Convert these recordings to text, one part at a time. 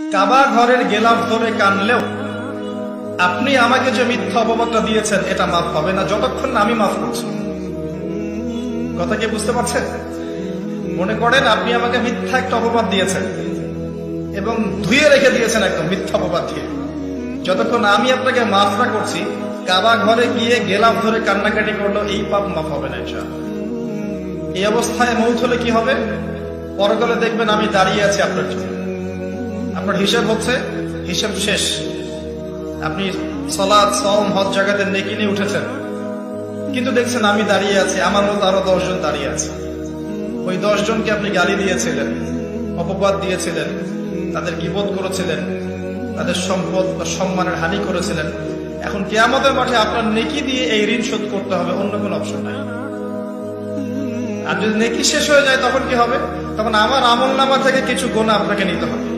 কাবা ঘরের গেলাম ধরে কানলেও, আপনি আমাকে যে মিথ্যা অপবাদটা দিয়েছেন, এটা মাফ হবে না। যতক্ষণ আমি মাফ করছি। কথা কি বুঝতে পারছেন? মনে করেন আপনি আমাকে মিথ্যা একটা অপবাদ দিয়েছেন এবং ধুয়ে রেখে দিয়েছেন একদম মিথ্যা অপবাদ দিয়ে। যতক্ষণ আমি আপনাকে মাফ না করছি কাবা ঘরে গিয়ে গেলাম ধরে কান্নাকাটি করল, এই পাপ মাফ হবে না ইনশাআল্লাহ। এই অবস্থায় মৌত হলে কি হবে? পরকালে দেখবেন আমি দাঁড়িয়ে আছি আপনার জন্য। আপনার হিসাব হচ্ছে, হিসাব শেষ। আপনি সলাদ সম হজ জায়গাতে নেকি নিয়ে উঠেছেন। কিন্তু দেখছেন আমি দাঁড়িয়ে আছি, আমার মতো আরও দশজন দাঁড়িয়ে আছে। ওই দশজনকে আপনি গালি দিয়েছিলেন, অপবাদ দিয়েছিলেন, তাদের গিবোধ করেছিলেন, তাদের সম্পদ বা সম্মানের হানি করেছিলেন। এখন কেয়ামতের মাঠে আপনার নেকি দিয়ে এই ঋণ শোধ করতে হবে, অন্য কোনো অপশন নাই। আর যদি নেকি শেষ হয়ে যায়, তখন কি হবে? তখন আমার আমল নামা থেকে কিছু গোনা আপনাকে নিতে হবে।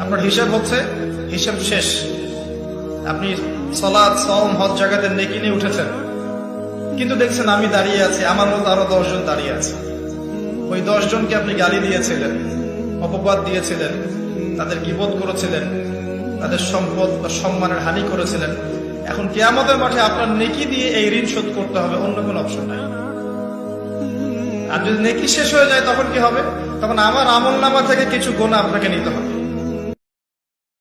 আপনার হিসাব হচ্ছে, হিসাব শেষ। আপনি সলাদ সম হজ জায়গাতে নেকি নিয়ে উঠেছেন। কিন্তু দেখছেন আমি দাঁড়িয়ে আছি, আমার মতো আরও দশজন দাঁড়িয়ে আছে। ওই দশজনকে আপনি গালি দিয়েছিলেন, অপবাদ দিয়েছিলেন, তাদের গিবোধ করেছিলেন, তাদের সম্পদ বা সম্মানের হানি করেছিলেন। এখন কেয়ামতের মাঠে আপনার নেকি দিয়ে এই ঋণ শোধ করতে হবে, অন্য কোনো অপশন নাই। আর যদি নেকি শেষ হয়ে যায়, তখন কি হবে? তখন আমার আমল নামা থেকে কিছু গোনা আপনাকে নিতে হবে।